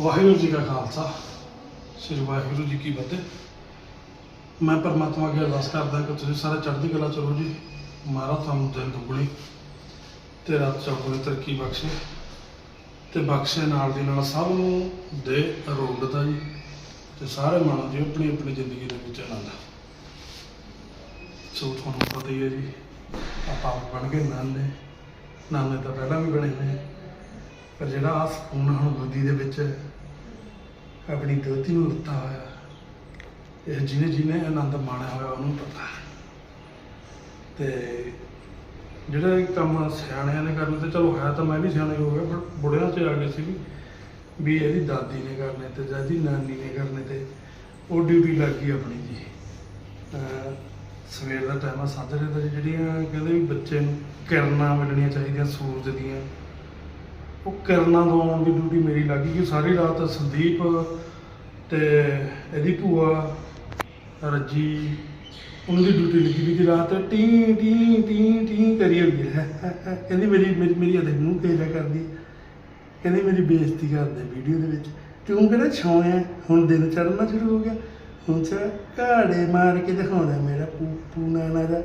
ਵਾਹਿਗੁਰੂ ਜੀ ਕਾ ਖਾਲਸਾ। ਸ੍ਰੀ ਵਾਹਿਗੁਰੂ ਜੀ ਕੀ ਫਤਿਹ। ਮੈਂ ਪਰਮਾਤਮਾ ਅੱਗੇ ਅਰਦਾਸ ਕਰਦਾ ਕਿ ਤੁਸੀਂ ਸਾਰੇ ਚੜ੍ਹਦੀ ਕਲਾ ਚ ਰਹੋ ਜੀ। ਮਹਾਰਾਜ ਤੁਹਾਨੂੰ ਦਿਨ ਦੁਗਣੀ ਤੇ ਰਾਤ ਚੌਗੁਣੀ ਤਰੱਕੀ ਬਖਸ਼ੇ। ਤੇ ਬਖਸ਼ੇ ਨਾਲ ਦੀ ਨਾਲ ਸਭ ਨੂੰ ਦੇ ਅਰੋਗਤਾ ਜੀ ਤੇ ਸਾਰੇ ਮਾਣੋ ਜੀ ਆਪਣੀ ਆਪਣੀ ਜ਼ਿੰਦਗੀ ਦੇ ਵਿੱਚ ਆਨੰਦ। ਸੋ ਤੁਹਾਨੂੰ ਪਤਾ ਹੀ ਹੈ ਜੀ, ਆਪਾਂ ਬਣ ਗਏ ਨਾਨੇ। ਨਾਨੇ ਤਾਂ ਪਹਿਲਾਂ ਵੀ ਬਣੇ ਹੋਏ ਪਰ ਜਿਹੜਾ ਆ ਸਕੂਨ ਹੁਣ ਬੁੱਧੀ ਦੇ ਵਿੱਚ ਆਪਣੀ ਗਲਤੀ ਨੂੰ ਦਿੱਤਾ ਹੋਇਆ। ਇਹ ਜਿਹਨੇ ਜਿਹਨੇ ਆਨੰਦ ਮਾਣਿਆ ਹੋਇਆ ਉਹਨੂੰ ਪਤਾ ਤੇ ਜਿਹੜਾ ਇਹ ਕੰਮ ਸਿਆਣਿਆਂ ਨੇ ਕਰਨੇ ਤੇ ਚਲੋ ਹੈ ਤਾਂ ਮੈਂ ਵੀ ਸਿਆਣੇ ਹੋ ਗਿਆ, ਪਰ ਬੁੜਿਆਂ 'ਚ ਆ ਗਏ ਸੀ ਵੀ ਵੀ ਇਹਦੀ ਦਾਦੀ ਨੇ ਕਰਨੇ ਤੇ ਜਾਂ ਇਹਦੀ ਨਾਨੀ ਨੇ ਕਰਨੇ ਤੇ ਉਹ ਡਿਊਟੀ ਲੱਗ ਗਈ ਆਪਣੀ ਜੀ। ਸਵੇਰ ਦਾ ਟਾਈਮ ਆ, ਸਾਜਰੇ ਦਾ ਜਿਹੜੀਆਂ ਕਹਿੰਦੇ ਵੀ ਬੱਚੇ ਨੂੰ ਕਿਰਨਾਂ ਮਿਲਣੀਆਂ ਚਾਹੀਦੀਆਂ, ਸੂਰਜ ਦੀਆਂ। ਉਹ ਕਿਰਨਾਂ ਤੋਂ ਆਉਣ ਦੀ ਡਿਊਟੀ ਮੇਰੀ ਲੱਗ ਗਈ। ਕਿ ਸਾਰੀ ਰਾਤ ਸੰਦੀਪ ਤੇ ਇਹਦੀ ਭੂਆ, ਰੱਜੀ ਉਹਨਾਂ ਦੀ ਡਿਊਟੀ ਲੱਗੀ ਵੀ ਕਿ ਰਾਤ। ਟੀ ਟੀ ਟੀ ਟੀ ਕਰੀ ਹੋਈ ਹੈ। ਕਹਿੰਦੀ ਮੇਰੀ ਮੇਰੀ ਮੇਰੀ ਅਦੇ ਮੂੰਹ ਤੇ ਕਰਦੀ। ਹੈ। ਕਹਿੰਦੀ ਮੇਰੀ ਬੇਇੱਜ਼ਤੀ ਕਰਦੇ ਵੀਡੀਓ ਦੇ ਵਿੱਚ। ਤੂੰ ਕਿਹੜਾ ਛੋਇਆ ਹੁਣ ਦਿਨ ਚੜਨਾ ਸ਼ੁਰੂ ਹੋ ਗਿਆ। ਹੁਣ ਚਾ ਘਾੜੇ ਮਾਰ ਕੇ ਦਿਖਾਉਂਦਾ ਮੇਰਾ ਪੂਪੂ ਨਾਨਾ ਦਾ।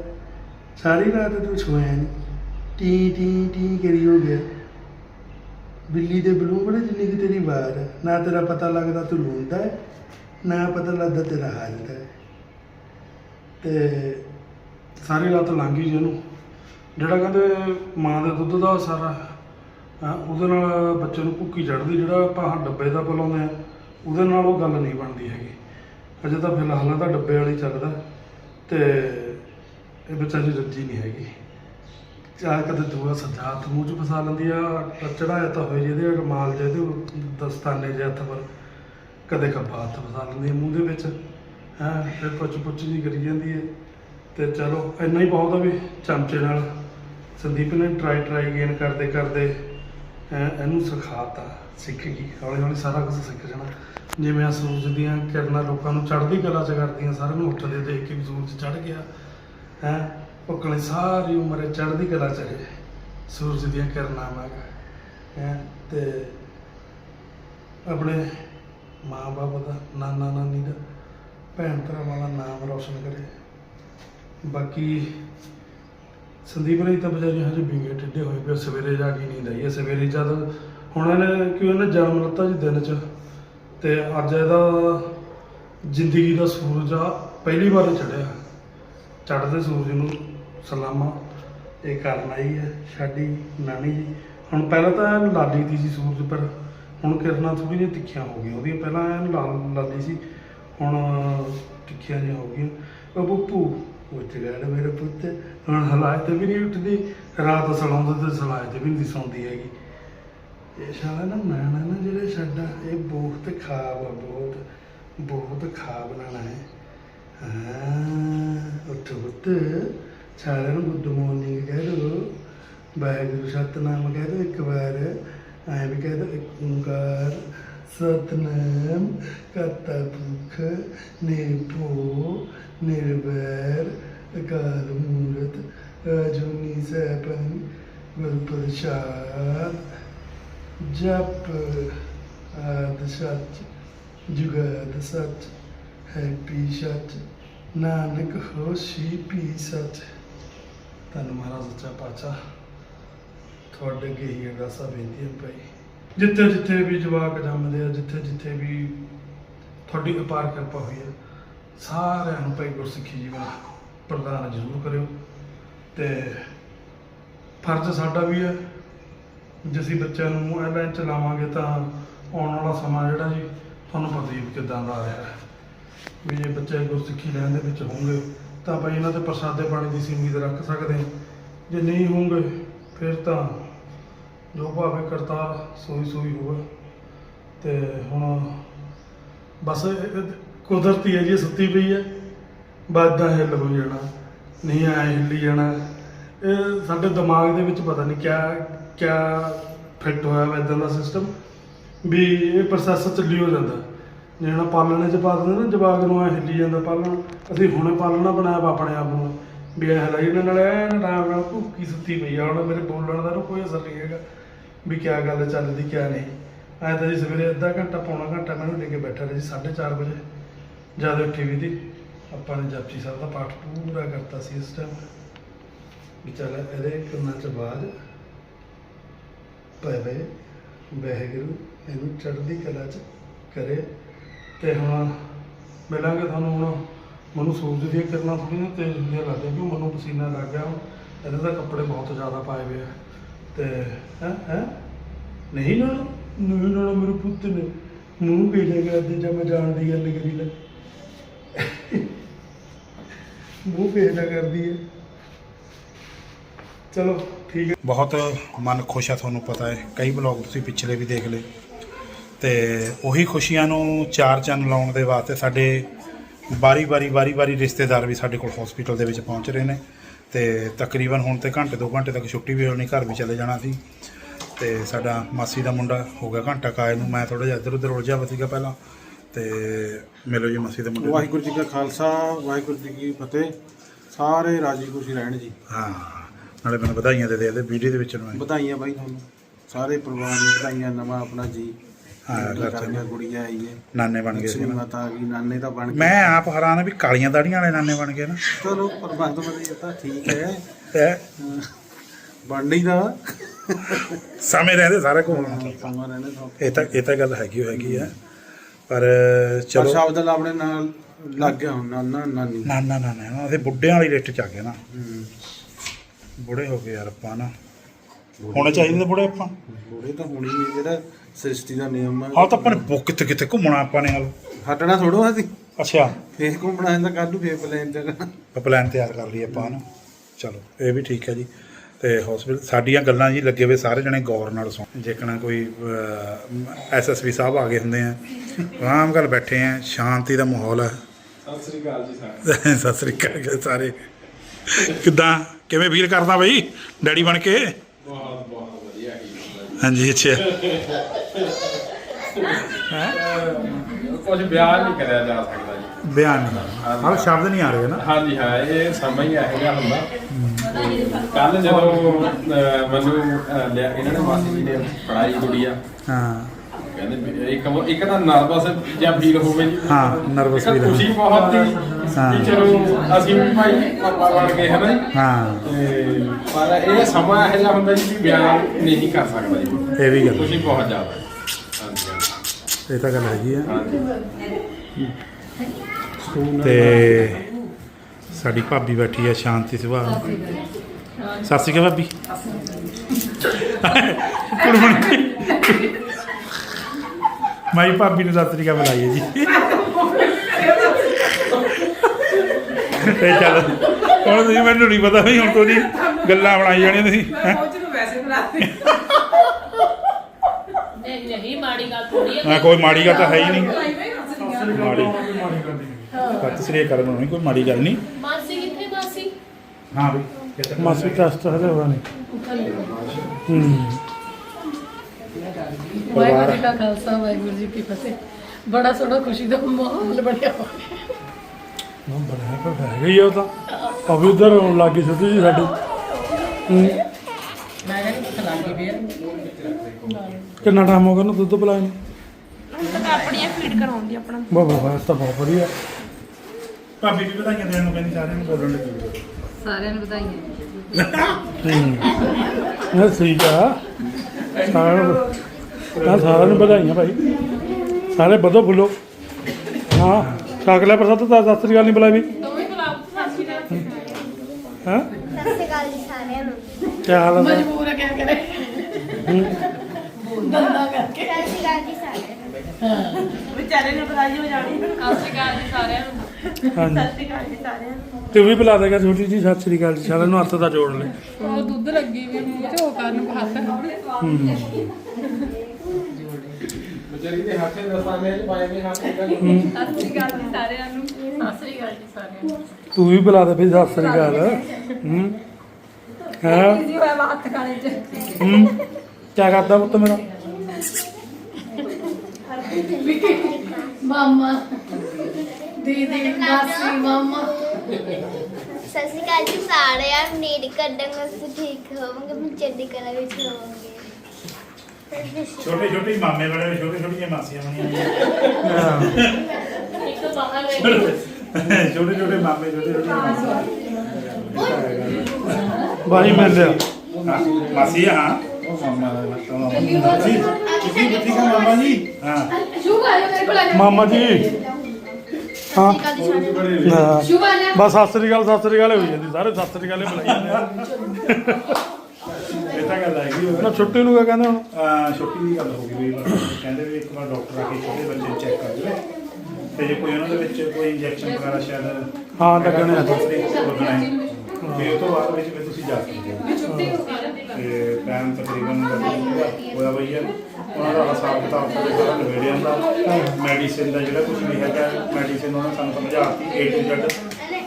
ਸਾਰੀ ਰਾਤ ਤੂੰ ਛੋਇਆ ਨਹੀਂ ਟੀ ਟੀ ਟੀ ਕਰੀ ਹੋ ਗਿਆ। ਬਿੱਲੀ ਦੇ ਬਲੂੰਗੜੇ ਜਿੰਨੀ ਕਿ ਤੇਰੀ ਬਾਤ ਹੈ। ਨਾ ਤੇਰਾ ਪਤਾ ਲੱਗਦਾ ਤੂੰ ਲੂੰਦਾ ਹੈ ਨਾ ਪਤਾ ਲੱਗਦਾ ਤੇਰਾ ਹਾਲਤ ਹੈ। ਤੇ ਸਾਰੀ ਰਾਤ ਲੰਘ ਗਈ ਜਿਹਨੂੰ ਜਿਹੜਾ ਕਹਿੰਦੇ ਮਾਂ ਦੇ ਦੁੱਧ ਦਾ ਸਾਰਾ ਹੈਂ, ਉਹਦੇ ਨਾਲ ਬੱਚੇ ਨੂੰ ਭੁੱਕੀ ਚੜਦੀ ਜਿਹੜਾ ਆਪਾਂ ਆਹ ਡੱਬੇ ਦਾ ਪਿਲਾਉਂਦੇ ਆ ਉਹਦੇ ਨਾਲ ਉਹ ਗੱਲ ਨਹੀਂ ਬਣਦੀ ਹੈਗੀ। ਅਜੇ ਤਾਂ ਫਿਲਹਾਲ ਤਾਂ ਡੱਬੇ ਵਾਲੀ ਚੱਲਦਾ ਤੇ ਇਹ ਬੱਚਾ ਜੀ ਰੱਜੀ ਨਹੀਂ ਹੈਗੀ। ਚਾਹ ਕਦੇ ਦੂਆ ਸੱਜਾ ਹੱਥ ਮੂੰਹ ਚ ਫਸਾ ਲੈਂਦੀ ਆ ਚੜਾਇਆ ਤਾਂ ਹੋਏ ਜਿਹਦੇ ਰਮਾਲ ਜਿਹਦੇ ਦਸਤਾਨੇ ਜਿਹੇ ਹੱਥ ਪਰ ਕਦੇ ਖੱਬਾ ਹੱਥ ਫਸਾ ਲੈਂਦੀ ਆ ਮੂੰਹ ਦੇ ਵਿੱਚ ਹੈ ਫਿਰ ਪੁੱਛ ਪੁੱਛ ਜੀ ਕਰੀ ਜਾਂਦੀ ਹੈ ਤੇ ਚਲੋ ਇੰਨਾ ਹੀ ਬਹੁਤ ਆ ਵੀ ਚਮਚੇ ਨਾਲ ਸੰਦੀਪ ਨੇ ਟਰਾਈ ਟਰਾਈ ਗੇਨ ਕਰਦੇ ਕਰਦੇ ਹੈਂ, ਇਹਨੂੰ ਸਿਖਾਤਾ ਸਿੱਖ ਗਈ। ਹੌਲੀ ਹੌਲੀ ਸਾਰਾ ਕੁਝ ਸਿੱਖ ਜਾਣਾ। ਜਿਵੇਂ ਆ ਸੂਰਜ ਦੀਆਂ ਕਿਰਨਾਂ ਲੋਕਾਂ ਨੂੰ ਚੜ੍ਹਦੀ ਕਲਾ ਚ ਕਰਦੀਆਂ ਸਾਰਿਆਂ ਨੂੰ ਉੱਠਦੇ ਦੇਖ ਕੇ ਵੀ ਸੂਰਜ ਚੜ੍ਹ ਗਿਆ ਹੈ। ਉਕਲੇ ਸਾਰੀ ਉਮਰ ਚੜ੍ਹਦੀ ਕਲਾ ਚ ਰਹੇ। ਸੂਰਜ ਦੀਆਂ ਕਿਰਨਾਂ ਵਾਂਗ, ਹੈ, ਤੇ ਆਪਣੇ ਮਾਂ-ਬਾਪ ਦਾ ਨਾਨਾ ਨਾਨੀ ਦਾ ਭੈਣ ਭਰਾਵਾਂ ਦਾ ਨਾਮ ਰੌਸ਼ਨ ਕਰੇ। ਬਾਕੀ ਸੰਦੀਪ ਨੇ ਤਾਂ ਵਿਚਾਰੀ ਹਜੇ ਵਿੰਗੇ ਟਿੱਡੇ ਹੋਏ ਪਏ ਸਵੇਰੇ ਜਾ ਕੇ ਨੀਂਦ ਆਈ ਹੈ ਸਵੇਰੇ ਜਦ ਹੁਣ ਇਹਨੇ ਕਿਉਂ ਇਹਨੇ ਜਨਮ ਲਿੱਤਾ ਜੀ ਦਿਨ ਚ, ਤੇ ਅੱਜ ਇਹਦਾ ਜ਼ਿੰਦਗੀ ਦਾ ਸੂਰਜ ਆ, ਪਹਿਲੀ ਵਾਰ ਚੜਿਆ ਚੜ੍ਹਦੇ ਸੂਰਜ ਨੂੰ ਸਲਾਮਾ, ਇਹ ਕਰਨ ਆਈ ਹੈ, ਸਾਡੀ ਨਾਨੀ ਜੀ। ਹੁਣ ਪਹਿਲਾਂ ਤਾਂ ਲਾਲੀ ਦੀ ਸੀ ਸੂਰਜ, ਪਰ ਹੁਣ ਕਿਰਨਾਂ ਥੋੜ੍ਹੀਆਂ ਜਿਹੀਆਂ ਤਿੱਖੀਆਂ ਹੋ ਗਈਆਂ। ਉਹਦੀਆਂ ਪਹਿਲਾਂ ਐਨ ਲਾਲ, ਲਾਲੀ ਸੀ, ਹੁਣ ਤਿੱਖੀਆਂ ਜਿਹੀਆਂ ਹੋ ਗਈਆਂ। ਉਹ ਬੱਪੂ ਉੱਠ ਗਿਆ ਮੇਰੇ ਪੁੱਤ। ਹੁਣ ਹਲਾਏ ਤੇ ਵੀ ਨਹੀਂ ਉੱਠਦੀ, ਰਾਤ ਸਲਾਉਂਦੇ ਤੇ ਸਲਾਇ ਤੇ ਵੀ ਨਹੀਂ ਸੌਂਦੀ ਹੈਗੀ। ਇਹ ਸਾਲਾ ਨਾ ਮੈਂ ਨਾ ਜਿਹੜੇ ਸਾਡਾ, ਇਹ ਬਹੁਤ ਖਾਬ ਆ, ਬਹੁਤ ਬਹੁਤ ਖਾਬ ਨਾਣਾ ਹੈ ਹਾਂ, ਉੱਠ ਉੱਠ ਸਾਰਿਆਂ ਨੂੰ ਗੁੱਡ ਮਾਰਨਿੰਗ ਕਹਿ ਦੋ। ਵਾਹਿਗੁਰੂ ਸਤਨਾਮ ਕਹਿ ਦਿਓ ਇੱਕ ਵਾਰ। ਐਂ ਵੀ ਕਹਿ ਦੋ, ਇੱਕ ਓੰਕਾਰ। ਸਤਨਾਮ ਕਰਤਾ ਪੁਰਖ ਨਿਰਭਉ ਨਿਰਵੈਰ, ਅਕਾਲ ਮੂਰਤ ਅਜੂਨੀ ਸੈਭੰ ਗੁਰ ਪ੍ਰਸਾਦ ਜਪ ਆਦ ਸੱਚ, ਜੁਗਾਦ ਸੱਚ ਹੈ ਪੀ ਸੱਚ, ਨਾਨਕ ਹੋਸੀ ਪੀ ਸੱਚ। ਤੁਹਾਨੂੰ ਮਹਾਰਾਜ, ਸੱਚਾ ਪਾਤਸ਼ਾਹ। ਤੁਹਾਡੇ ਅੱਗੇ ਹੀ ਅਰਦਾਸਾਂ ਬੇਨਤੀਆਂ ਭਾਈ। ਜਿੱਥੇ ਜਿੱਥੇ ਵੀ ਜਵਾਕ ਜੰਮਦੇ ਆ, ਜਿੱਥੇ ਜਿੱਥੇ ਵੀ ਤੁਹਾਡੀ ਅਪਾਰ ਕਿਰਪਾ ਹੋਈ ਹੈ ਸਾਰਿਆਂ ਨੂੰ ਭਾਈ ਗੁਰਸਿੱਖੀ ਜੀਵਨ ਪ੍ਰਦਾਨ ਜ਼ਰੂਰ ਕਰਿਓ। ਤੇ ਫਰਜ਼ ਸਾਡਾ ਵੀ ਹੈ ਜੇ ਅਸੀਂ ਬੱਚਿਆਂ ਨੂੰ ਇਹ ਲਾਈਨ ਚਲਾਵਾਂਗੇ ਤਾਂ ਆਉਣ ਵਾਲਾ ਸਮਾਂ ਜਿਹੜਾ ਜੀ, ਤੁਹਾਨੂੰ ਪਤਾ ਹੀ ਕਿਦਾਂ ਦਾ ਆ। ਰਿਹਾ ਹੈ ਵੀ ਜੇ ਬੱਚੇ ਗੁਰਸਿੱਖੀ ਲੈਣ ਦੇ ਵਿੱਚ ਹੋਣਗੇ ਤਾਂ ਭਾਈ ਇਹਨਾਂ ਤੇ ਪ੍ਰਸਾਦੇ ਪਾਣੀ ਦੀ ਸੀਮਿਤ ਰੱਖ ਸਕਦੇ ਹਾਂ। ਜੇ ਨਹੀਂ ਹੋਣਗੇ ਫਿਰ ਤਾਂ ਜੋ ਭਾਵੇਂ ਕਰਤਾਰ ਸੋਈ ਸੋਈ ਹੋਵੇ। ਤੇ ਹੁਣ ਬਸ ਇਹ- ਇਹ ਕੁਦਰਤੀ ਹੈ ਜੀ ਸੁੱਤੀ ਪਈ ਹੈ। ਬਾਦਾਂ ਹਿੱਲ ਹੋ ਜਾਣਾ, ਨਹੀਂ ਐ ਹਿੱਲੀ ਜਾਣਾ। ਇਹ ਸਾਡੇ ਦਿਮਾਗ ਦੇ ਵਿੱਚ ਪਤਾ ਨਹੀਂ ਕਿਆ ਕਿਆ ਫਿੱਟ ਹੋਇਆ ਵਾ ਇਦਾਂ ਦਾ ਸਿਸਟਮ ਵੀ ਇਹ ਪ੍ਰੋਸੈਸ ਚੱਲੀ ਹੋ ਜਾਂਦਾ। ਜੇ ਹੁਣ ਪਾਲਣੇ ਚ ਪਾ ਦਿੰਦੇ ਨਾ, ਜਵਾਕ ਨੂੰ ਐ ਹਿੱਲੀ ਜਾਂਦਾ ਪਾਲਣਾ। ਅਸੀਂ ਹੁਣੇ ਪਾਲਣਾ ਬਣਾਇਆ ਵਾ ਆਪਣੇ ਆਪ ਨੂੰ। ਵੀ ਇਹ ਹਲਾਈ ਇਹਨਾਂ ਨਾਲ ਐਨ ਆਰਾਮ ਨਾਲ ਭੁੱਕੀ ਸੁੱਤੀ ਪਈ ਆ, ਹੁਣ ਮੇਰੇ ਬੋਲਣ ਦਾ ਨਾ ਕੋਈ ਅਸਰ ਨਹੀਂ ਹੈਗਾ। ਵੀ ਕਿਆ ਗੱਲ ਚੱਲਦੀ ਕਿਆ ਨਹੀਂ। ਆਇਆ ਤਾਂ ਜੀ ਸਵੇਰੇ ਅੱਧਾ ਘੰਟਾ, ਪੌਣਾ ਘੰਟਾ ਮੈਨੂੰ ਲੈ ਕੇ ਬੈਠਾ ਰਿਹਾ ਜੀ 4:30 ਵਜੇ। ਜਦ ਉੱਠੀ ਵੀ ਦੀ ਆਪਾਂ ਨੇ ਜਪਜੀ ਸਾਹਿਬ ਦਾ ਪਾਠ ਪੂਰਾ ਕਰਤਾ ਸੀ ਇਸ ਟਾਈਮ ਵੀ ਚੱਲ ਇਹਦੇ ਕੰਨਾਂ 'ਚ ਬਾਜ ਪਵੇ ਵਾਹਿਗੁਰੂ, ਇਹਨੂੰ ਚੜ੍ਹਦੀ ਕਲਾ 'ਚ ਕਰੇ। ਤੇ ਹੁਣ ਮਿਲਾਂਗੇ ਤੁਹਾਨੂੰ ਹੁਣ। ਮੈਨੂੰ ਸੂਰਜ ਦੀਆਂ ਕਿਰਨਾਂ ਥੋੜ੍ਹੀਆਂ ਤੇਜ਼ ਹੁੰਦੀਆਂ ਲੱਗਦੀਆਂ ਕਿਉਂ ਮੈਨੂੰ ਪਸੀਨਾ ਲੱਗ ਗਿਆ। ਹੁਣ ਇਹਦੇ ਤਾਂ ਕੱਪੜੇ ਬਹੁਤ ਜ਼ਿਆਦਾ ਪਾਏ ਹੋਏ ਆ। ਤੇ ਹੈ ਹੈ? ਨਹੀਂ ਨਾ ਨਹੀਂ ਨਾ ਮੇਰੇ ਪੁੱਤ ਨੇ। ਮੂੰਹ ਪੀਲੇ ਕਰਦੇ ਜਾਂ ਮੈਂ ਜਾਣ ਦੀ ਗੱਲ ਕਰੀ ਲੈ। ਮੂੰਹ ਪੀਲਾ ਕਰਦੀ ਹੈ ਚਲੋ, ਠੀਕ ਹੈ ਬਹੁਤ ਮਨ ਖੁਸ਼ ਆ, ਤੁਹਾਨੂੰ ਪਤਾ ਹੈ। ਕਈ ਬਲੌਗ ਤੁਸੀਂ ਪਿਛਲੇ ਵੀ ਦੇਖ ਲਏ। ਤੇ ਉਹੀ ਖੁਸ਼ੀਆਂ ਨੂੰ ਚਾਰ ਚੰਨ ਲਾਉਣ ਦੇ ਵਾਸਤੇ ਸਾਡੇ ਬਾਰੀ ਬਾਰੀ ਬਾਰੀ ਬਾਰੀ ਰਿਸ਼ਤੇਦਾਰ ਵੀ ਸਾਡੇ ਕੋਲ ਹਸਪੀਟਲ ਦੇ ਵਿੱਚ ਪਹੁੰਚ ਰਹੇ ਨੇ ਤੇ ਤਕਰੀਬਨ ਹੁਣ ਤੇ ਘੰਟੇ ਦੋ ਘੰਟੇ ਤੱਕ ਛੁੱਟੀ ਵੀ ਹੋਣੀ ਘਰ ਵੀ ਚਲੇ ਜਾਣਾ ਸੀ ਤੇ ਸਾਡਾ ਮਾਸੀ ਦਾ ਮੁੰਡਾ ਹੋ ਗਿਆ ਘੰਟਾ ਕਾਏ ਨੂੰ ਮੈਂ ਥੋੜਾ ਜਿਹਾ ਇੱਧਰ ਉੱਧਰ ਉਲਝਿਆ ਵਾ ਸੀਗਾ ਪਹਿਲਾਂ ਤੇ ਮਿਲੋ ਜੀ ਮਾਸੀ ਦੇ ਮੁੰਡੇ ਨੂੰ। ਵਾਹਿਗੁਰੂ ਜੀ ਕਾ ਖਾਲਸਾ ਵਾਹਿਗੁਰੂ ਜੀ ਕੀ ਫਤਿਹ। ਸਾਰੇ ਰਾਜੀ ਖੁਸ਼ੀ ਰਹਿਣ ਜੀ। ਹਾਂ ਨਾਲੇ ਮੈਨੂੰ ਵਧਾਈਆਂ ਦੇ ਦੇ ਇਹਦੇ ਵੀਡੀਓ ਦੇ ਵਿੱਚ ਨੂੰ। ਵਧਾਈਆਂ ਬਾਈ ਤੁਹਾਨੂੰ। ਸਾਰੇ ਪਰਿਵਾਰ ਨੂੰ ਵਧਾਈਆਂ ਨਵਾਂ ਆਪਣਾ ਜੀ। ਹਾਂ, ਘਰ ਚ। ਕਰੀਆਂ ਗੁੜੀਆ ਆਈ ਹੈ ਨਾਨੇ ਬਣ ਗਏ ਸੀ ਲక్ష్ਮੀ ਨਾ। ਮਾਤਾ ਆ ਗਈ ਨਾਨੇ ਤਾਂ ਬਣ ਗਏ। ਮੈਂ ਆਪ ਹੈਰਾਨ ਆ ਵੀ ਕਾਲੀਆਂ ਦਾੜੀਆਂ ਵਾਲੇ ਨਾਨੇ ਬਣ ਗਏ ਨਾ। ਚਲੋ ਪਰਮਾਤਮਾ ਦੀ ਤਾਂ ਠੀਕ ਹੈ। ਤੇ ਬਣ ਨਹੀਂ ਦਾ ਸਮੇਂ ਰਹਿੰਦੇ ਸਾਰੇ ਕੋਲ ਸਮਾਂ ਰਹਿਣੇ ਤੋਂ ਇਹ ਤਾਂ ਇਹ ਤਾਂ ਗੱਲ ਹੈਗੀ ਓ ਹੈਗੀ ਆ। ਪਰ ਪਰ ਚਲੋ। ਸ਼ਬਦ ਆਪਣੇ ਨਾਲ ਲੱਗ ਗਿਆ ਹੁਣ ਨਾਨਾ ਨਾਨੀ। ਨਾ ਨਾ ਨਾ ਨਾ ਬੁੱਢਿਆਂ ਵਾਲੀ ਲਿਸਟ ਚ ਆ ਗਏ ਨਾ। ਹੂੰ। ਬੁੜੇ ਹੋ ਗਏ ਯਾਰ ਆਪਾਂ ਨਾ। ਹੋਣੇ ਚਾਹੀਦੇ ਬੁੜੇ ਆਪਾਂ। ਬੁੜੇ ਤਾਂ ਹੋਣੀ ਨਹੀਂ ਜਿਹੜਾ ਸ੍ਰਿਸ਼ਟੀ ਦਾ ਨਿਯਮ ਹਾਲ ਤਾਂ ਆਪਾਂ ਨੇ ਬੁੱਕ ਕਿੱਥੇ ਕਿੱਥੇ ਘੁੰਮਣਾ ਆਪਾਂ ਨੇ ਹਾਲ ਹਟਣਾ ਥੋੜੋ ਅਸੀਂ। ਅੱਛਾ। ਫੇਰ ਘੁੰਮਣਾ ਹੁੰਦਾ ਕੱਲ ਨੂੰ ਫੇਰ ਪਲਾਨ ਤੇ ਕਰਨਾ ਪਲਾਨ ਤਿਆਰ ਕਰ ਲਈ ਆਪਾਂ ਨਾ ਚਲੋ ਇਹ ਵੀ ਠੀਕ ਹੈ ਜੀ। ਤੇ ਹਸਪੀਟਲ ਸਾਡੀਆਂ ਗੱਲਾਂ ਜੀ ਲੱਗੇ ਹੋਏ ਸਾਰੇ ਜਣੇ ਗੌਰ ਨਾਲ ਸੁਣ। ਜੇਕਣਾ ਕੋਈ ਐਸਐਸਪੀ ਸਾਹਿਬ ਆ ਗਏ ਹੁੰਦੇ ਆ। ਆਰਾਮ ਨਾਲ ਬੈਠੇ ਆ ਸ਼ਾਂਤੀ ਦਾ ਮਾਹੌਲ ਹੈ ਸਤਿ ਸ੍ਰੀ ਅਕਾਲ ਜੀ ਸਾਰੇ ਸਤਿ ਸ੍ਰੀ ਅਕਾਲ ਜੀ ਸਾਰੇ। ਕਿੱਦਾਂ? ਕਿਵੇਂ ਫੀਲ ਕਰਦਾ ਬਈ? ਡੈਡੀ ਬਣ ਕੇ? ਬਹੁਤ ਬਹੁਤ ਵਧੀਆ ਹੀ। ਹਾਂਜੀ ਅੱਛਾ। ਕੁਝ ਬਿਆਨ ਨਹੀਂ ਕਰਿਆ ਜਾ ਸਕਦਾ ਜੀ। ਬਿਆਨ ਨਹੀਂ ਹਾਲ ਸ਼ਬਦ ਨਹੀਂ ਆ ਰਹੇ ਨਾ? ਹਾਂਜੀ ਹਾਂ ਇਹ ਸਮਾਂ ਹੀ ਇਹੋ ਜਿਹਾ ਹੁੰਦਾ। ਕੱਲ ਜਦੋਂ ਮੈਨੂੰ ਲਿਆ ਇਹਨਾਂ ਨੇ ਮਾਸੀ ਜੀ ਨੇ ਪੜਾਈ ਗੁੜੀਆ। ਹਾਂ। ਕਹਿੰਦੇ ਵੀ ਇੱਕ ਇੱਕ ਤਾਂ ਨਰਵਸ ਜਾਂ ਫੀਲ ਹੋਵੇ ਜੀ। ਹਾਂ, feel ਹੋਵੇ। ਖੁਸ਼ੀ ਬਹੁਤ ਹਾਂ। ਵੀ ਚਲੋ ਅਸੀਂ ਵੀ ਭਾਈ ਪਾਪਾ ਬਣ ਗਏ ਹਨਾ ਜੀ। ਹਾਂ। ਤੇ ਪਰ ਇਹ ਸਮਾਂ ਇਹੋ ਜਿਹਾ ਹੁੰਦਾ ਜੀ ਵੀ ਬਿਆਨ ਨਹੀਂ ਕਰ ਸਕਦਾ ਜੀ। ਇਹ ਵੀ ਗੱਲ ਖੁਸ਼ੀ ਬਹੁਤ ਜ਼ਿਆਦਾ। ਹੈ ਇਹ ਤਾਂ ਗੱਲ ਹੈਗੀ ਆ। ਤੇ ਸਾਡੀ ਭਾਬੀ ਬੈਠੀ ਆ ਸ਼ਾਂਤੀ ਸੁਭਾਅ ਸਤਿ ਸ਼੍ਰੀ ਅਕਾਲ ਭਾਬੀ। ਕੁੜਮਣੀ ਮਾਈ ਭਾਬੀ ਨੂੰ ਸਤਿ ਸ਼੍ਰੀ ਅਕਾਲ ਬੁਲਾਈਏ ਜੀ। ਇਹ ਚੱਲ, ਹੁਣ ਤੁਸੀਂ ਮੈਨੂੰ ਨਹੀਂ ਪਤਾ ਵੀ ਹੁਣ ਤੁਹਾਡੀ ਗੱਲਾਂ ਬਣਾਈ ਜਾਣੀਆਂ ਤੁਸੀਂ ਹੈਂ? ਪਹੁੰਚ ਨੂੰ ਵੈਸੇ ਬੁਲਾਤੇ ਨਹੀਂ ਨਹੀਂ ਮਾੜੀ ਹਾਂ ਕੋਈ ਮਾੜੀ ਗੱਲ ਤਾਂ ਹੈ ਹੀ ਨਹੀਂ। ਮਾੜੀ। ਮਾੜੀ ਸਤਿ ਸ਼੍ਰੀ ਅਕਾਲ ਬਣਾਉਣੀ ਕੋਈ ਮਾੜੀ ਗੱਲ ਨਹੀਂ। ਮਾਸੀ ਕਿੱਥੇ ਮਾਸੀ? ਹਾਂ ਵੀ ਮਾਸੀ ਟੈਸਟ ਹਲੇ ਹੋਇਆ ਨਹੀਂ। ਹੂੰ। ਵਾਹਿਗੁਰੂ ਜੀ ਕਾ ਖਾਲਸਾ ਵਾਹਿਗੁਰੂ ਜੀ ਕੀ ਫਤਿਹ। ਬੜਾ ਸੋਹਣਾ ਖੁਸ਼ੀ ਦਾ ਮਾਹੌਲ ਬਣਿਆ ਹੋਇਆ। ਨਾ ਬਣਿਆ ਤਾਂ ਹੈਗਾ ਹੀ ਆ ਉਹ ਤਾਂ। ਅਭੀ ਉਧਰ ਆਉਣ ਲੱਗੀ ਛੋਟੀ ਜੀ ਸਾਡੀ। ਹੂੰ। ਮੈਂ ਕਹਿੰਦੀ ਕਿੱਥੇ ਲੱਗ ਗਈ ਫੇਰ। ਕਿੰਨਾ ਟਾਈਮ ਹੋ ਗਿਆ ਨਾ ਦੁੱਧ ਪਿਲਾਏ ਨੂੰ? ਕਰਾਉਂਦੀ ਆਪਣਾ। ਵਾਹ ਵਾਹ ਵਾਹ, ਇਹ ਤਾਂ ਬਹੁਤ ਵਧੀਆ। ਭਾਬੀ ਵੀ ਵਧਾਈਆਂ ਦੇਣ ਨੂੰ ਕਹਿੰਦੀ ਸਾਰਿਆਂ ਨੂੰ ਬੋਲਣ ਲੱਗੀ ਸਾਰਿਆਂ ਨੂੰ ਵਧਾਈਆਂ। ਹੂੰ। ਇਹ ਠੀਕ ਆ। ਸਾਰਿਆਂ ਨੂੰ ਤਾਂ ਸਾਰਿਆਂ ਨੂੰ ਵਧਾਈਆਂ ਭਾਈ। ਸਾਰੇ ਵਧੋ ਫੁੱਲੋ। ਹਾਂ ਛਕ ਲੈ ਪ੍ਰਸਾਦ ਤਾਂ ਸਤਿ ਸ੍ਰੀ ਅਕਾਲ ਨਹੀਂ ਬੁਲਾਈ ਵੀ। ਹਾਂ? ਸਤਿ ਸ਼੍ਰੀ ਅਕਾਲ ਜੀ ਸਾਰਿਆਂ ਨੂੰ। ਕੀ ਹਾਲ ਹੈ ਮਜਬੂਰ ਹੈ ਕਿਆ ਕਰੇ। ਦੰਦਾ ਕਰਕੇ। ਸਤਿ ਸ਼੍ਰੀ ਅਕਾਲ ਜੀ ਸਾਰਿਆਂ ਨੂੰ। ਵਿਚਾਰੇ ਨੇ ਬੁਲਾਈ ਹੋ ਜਾਣੀ। ਸਤਿ ਸ਼੍ਰੀ ਅਕਾਲ ਜੀ ਸਾਰਿਆਂ ਨੂੰ। ਹਾਂਜੀ। ਸਤਿ ਸ਼੍ਰੀ ਅਕਾਲ ਜੀ ਸਾਰਿਆਂ ਨੂੰ। ਤੂੰ ਵੀ ਬੁਲਾ ਦੇਗਾ ਛੋਟੀ ਜੀ ਸਤਿ ਸ੍ਰੀ ਅਕਾਲ ਜੀ। ਸਾਰਿਆਂ ਨੂੰ ਹੱਥ ਦਾ ਜੋੜ ਲੈ। ਉਹ ਦੁੱਧ ਲੱਗੀ ਵੀ ਮੂੰਹ ਚ ਉਹ ਕਰਨ ਹੱਥ ਵਿਚਾਰੀ ਦੇ ਹੱਥੇ। ਦਸਤਾਨੇ ਚ ਪਾਏ ਨੇ ਹੱਥ ਸਤਿ ਸ਼੍ਰੀ ਅਕਾਲ ਜੀ ਸਾਰਿਆਂ ਨੂੰ। ਸਤਿ ਸ਼੍ਰੀ ਅਕਾਲ ਜੀ ਸਾਰਿਆਂ ਨੂੰ। ਤੂੰ ਵੀ ਬੁਲਾ ਦੇ ਵੀ ਸਤਿ ਸ੍ਰੀ ਅਕਾਲ। ਹੂੰ। ਹਾਂ? ਜੀ ਹੋਇਆ ਵਾ ਹੱਥ ਖਾਣੇ ਚ? ਹੂੰ। ਕੀ ਕਰਦਾ ਪੁੱਤ ਮੇਰਾ? ਮਾਮਾ। ਦੀਦੀ ਮਾਸੀ ਮਾਮਾ। ਸਤਿ ਸ਼੍ਰੀ ਅਕਾਲ ਜੀ ਸਾਰਿਆਂ ਨੂੰ ਨੀਡ ਕੱਢਾਂਗੇ ਅਸੀਂ ਠੀਕ ਹੋਵਾਂਗੇ ਮੈਂ ਚੜ੍ਹਦੀ ਕਲਾ ਵਿੱਚ ਹੋਵਾਂਗੇ। ਛੋਟੇ ਛੋਟੇ ਮਾਮੇ ਬਣੇ ਛੋਟੇ ਛੋਟੀਆਂ ਮਾਸੀਆਂ ਬਣੀਆਂ ਇੱਕ ਬਾਹਰ ਛੋਟੇ ਛੋਟੇ ਮਾਮੇ ਛੋਟੇ ਛੋਟੇ ਮਾਸੀਆਂ ਬਾਈ ਮਿਲ ਲਿਆ ਮਾਸੀ ਹਾਂ। ਮਾਮਾ ਦਾ ਜੀ। ਹਾਂ ਸ਼ੁਭ ਆ ਜਾ ਮੇਰੇ ਕੋਲ ਆ ਜਾ ਮਾਮਾ ਜੀ। ਹਾਂ। ਸਤਿ ਸ਼੍ਰੀ ਅਕਾਲ ਜੀ ਸਾਰਿਆਂ ਨੂੰ ਹਾਂ। ਸ਼ੁਭ ਆ ਜਾ ਬਸ ਸਤਿ ਸ੍ਰੀ ਅਕਾਲ ਸਤਿ ਸ੍ਰੀ ਅਕਾਲ ਹੋਈ ਜਾਂਦੀ। ਸਾਰੇ ਸਤਿ ਸ੍ਰੀ ਅਕਾਲ ਹੀ ਬੁਲਾਈ ਜਾਂਦੇ ਆ। ਇਹ ਤਾਂ ਗੱਲ ਹੈਗੀ ਹੋਵੇ ਨਾ ਛੁੱਟੀ ਨੂੰ ਕਿਆ ਕਹਿੰਦੇ ਹੁਣ? ਅਹ ਛੁੱਟੀ ਦੀ ਗੱਲ ਹੋ ਗਈ ਵੀ ਕਹਿੰਦੇ ਵੀ ਇੱਕ ਵਾਰ ਡਾਕਟਰ ਆ ਕੇ ਛੋਟੇ ਬੱਚੇ ਨੂੰ ਚੈੱਕ ਕਰ ਦੇਵੇ ਤੇ ਜੇ ਕੋਈ ਉਹਨਾਂ ਦੇ ਵਿੱਚ ਕੋਈ ਇੰਜੈਕਸ਼ਨ ਵਗੈਰਾ ਸ਼ਾਇਦ ਹਾਂ, ਲੱਗਣੇ ਆ। ਲੱਗਣਾ ਹੈ। ਤੇ ਉਹ ਤੋਂ ਬਾਅਦ ਵਿੱਚ ਵੀ ਤੁਸੀਂ ਜਾ ਸਕਦੇ ਹੋ। ਛੁੱਟੀ ਹੋ ਗਈ ਤੇ ਟਾਈਮ ਤਕਰੀਬਨ ਹੋਇਆ ਬਈ ਹੈ ਉਹਨਾਂ ਦਾ ਹਿਸਾਬ ਕਿਤਾਬ ਸਾਡੇ ਸਾਰਾ ਨਵੇੜਿਆਂ ਦਾ। ਮੈਡੀਸਿਨ ਦਾ ਜਿਹੜਾ ਕੁਝ ਵੀ ਹੈਗਾ ਮੈਡੀਸਿਨ ਉਹਨਾਂ ਨੇ ਸਾਨੂੰ ਸਮਝਾਤੀ A to Z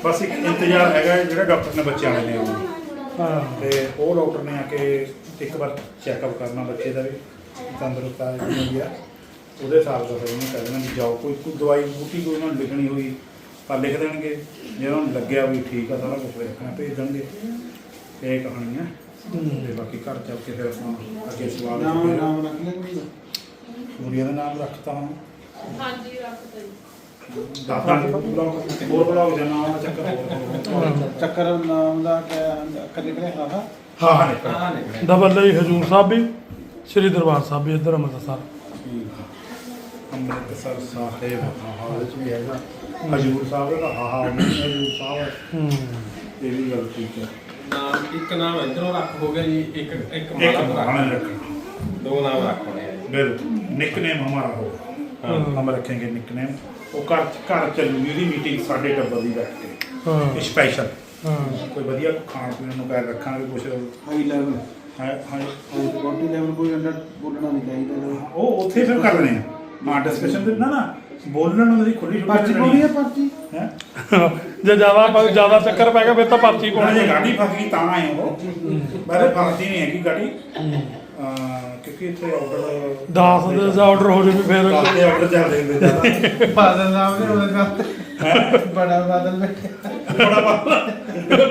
ਬਸ ਇੱਕ ਇੰਤਜ਼ਾਰ ਹੈਗਾ ਜਿਹੜਾ ਡਾਕਟਰ ਨੇ ਬੱਚਿਆਂ ਵਾਲੇ ਨੇ ਆਉਣਾ। ਤੇ ਉਹ ਡਾਕਟਰ ਨੇ ਆ ਕੇ ਇੱਕ ਵਾਰ ਚੈੱਕਅਪ ਕਰਨਾ ਬੱਚੇ ਦਾ ਵੀ, ਤੰਦਰੁਸਤ ਆ ਕਿ ਨਹੀਂ ਆ। ਉਹਦੇ ਹਿਸਾਬ ਦਾ ਫਿਰ ਉਹਨੂੰ ਕਹਿ ਦੇਣਾ ਵੀ ਜਾਓ, ਕੋਈ ਕੋਈ ਦਵਾਈ ਬੂਟੀ ਕੋਈ ਉਹਨਾਂ ਨੂੰ ਲਿਖਣੀ ਹੋਈ, ਤਾਂ ਲਿਖ ਦੇਣਗੇ। ਜੇ ਉਹਨਾਂ ਨੂੰ ਲੱਗਿਆ ਵੀ ਠੀਕ ਆ, ਸਾਰਾ ਕੁਝ ਲਿਖਣਾ ਭੇਜ ਦੇਣਗੇ। ਇਹ ਕਹਾਣੀ ਹੈ ਤੇ ਬਾਕੀ ਘਰ ਚੱਲ ਕੇ ਫਿਰ ਆਪਾਂ ਅੱਗੇ ਸਵਾਲ ਨਾਮ ਨਾਮ ਰੱਖ ਲੈ ਕੋਈ? ਸੂਰੀਆ ਦਾ ਨਾਮ ਰੱਖਤਾ ਹਾਂ ਹਾਂਜੀ ਰੱਖ ਤਾ ਜੀ ਦਾਦਾ ਬਲੌਗ ਹੋਰ ਬਲੌਗ ਦਾ ਨਾਮ ਚੱਕਰ ਹੋਰ ਚੱਕਰ ਨਾਮ ਦਾ ਅੱਖਰ ਨਿਕਲੇ ਹਾਂ ਹਾਂ ਹਾਂ ਨਿਕਲ ਹਾਂ ਨਿਕਲੇ ਡਬਲ ਲਈ ਹਜੂਰ ਸਾਹਿਬ ਵੀ ਸ੍ਰੀ ਦਰਬਾਰ ਸਾਹਿਬ ਵੀ ਇੱਧਰ ਅੰਮ੍ਰਿਤਸਰ। ਅੰਮ੍ਰਿਤਸਰ ਸਾਹਿਬ ਹਾਂ ਵਿੱਚ ਵੀ ਹੈਗਾ। ਹਜੂਰ ਸਾਹਿਬ ਦਾ ਹਾਂ ਹਾਂ ਹਜੂਰ ਸਾਹਿਬ। ਹੂੰ। ਇਹ ਵੀ ਗੱਲ ਠੀਕ ਹੈ। ਨਾਮ ਇੱਕ ਨਾਮ ਇਧਰੋਂ ਰੱਖ ਹੋ ਗਿਆ ਜੀ ਇੱਕ ਇੱਕ ਇੱਕ ਮਾਲਾ ਬਹਾਨਾ ਰੱਖ। ਰੱਖਣਾ ਦੋ ਨਾਮ ਰੱਖਣੇ ਆ ਜੀ। ਬਿਲਕੁਲ। ਨਿਕਨੇਮ ਹਮਾਰਾ ਹੋ। ਹਮ ਰੱਖेंगे ਨਿਕਨੇਮ। ਉਹ ਘਰ ਘਰ ਚੱਲੂਗੀ ਉਹਦੀ ਮੀਟਿੰਗ ਸਾਡੇ ਟੱਬਰ ਦੀ ਬੈਠ ਕੇ। ਹਾਂ। ਸਪੈਸ਼ਲ ਹਾਂ। ਕੋਈ ਵਧੀਆ ਖਾਣ ਪੀਣ ਨੂੰ ਕਹਿ ਰੱਖਾਂਗੇ ਕੁਝ ਹਾਈ ਲੈਵਲ ਹੈ ਹਾਂ। ਹਾਈ ਲੈਵਲ ਕੋਈ ਅੰਡਰ ਬੋਲਣਾ ਨਹੀਂ ਚਾਹੀਦਾ। ਉਹ ਉੱਥੇ ਫਿਰ ਕਰ ਲੈਣੇ ਆ। ਹਾਂ ਡਿਸਕਸ਼ਨ ਦੇ ਨਾ ਨਾ। ਬੋਲਣ ਨੂੰ ਦੀ ਖੁੱਲੀ ਪਰਚੀ ਪਾਉਣੀ ਹੈ ਪਰਚੀ? ਹੈ? ਜੇ ਜ਼ਿਆਦਾ ਜ਼ਿਆਦਾ ਚੱਕਰ ਪੈ ਗਿਆ ਫਿਰ ਤਾਂ ਪਰਚੀ ਪਾਉਣੀ ਜੇ ਹੈ ਗਾੜੀ ਫਸ ਗਈ ਤਾਂ ਆਏ ਉਹ ਬਾਰੇ ਫਸਦੀ ਨਹੀਂ ਹੈਗੀ ਗਾੜੀ ਕਿਉਂਕਿ ਇੱਥੇ ਆਰਡਰ 10 ਦਾ ਆਰਡਰ ਹੋ ਜਾਵੇ ਫਿਰ ਦਸ ਦੇ ਆਰਡਰ ਚੱਲਦੇ ਹੁੰਦੇ ਜ਼ਿਆਦਾ ਬਾਦਲ ਸਾਹਿਬ ਨੇ ਉਹਦੇ ਨਾਲ ਬੜਾ ਬਾਦਲ ਬੈਠੇ ਬੜਾ ਬਾਦਲ।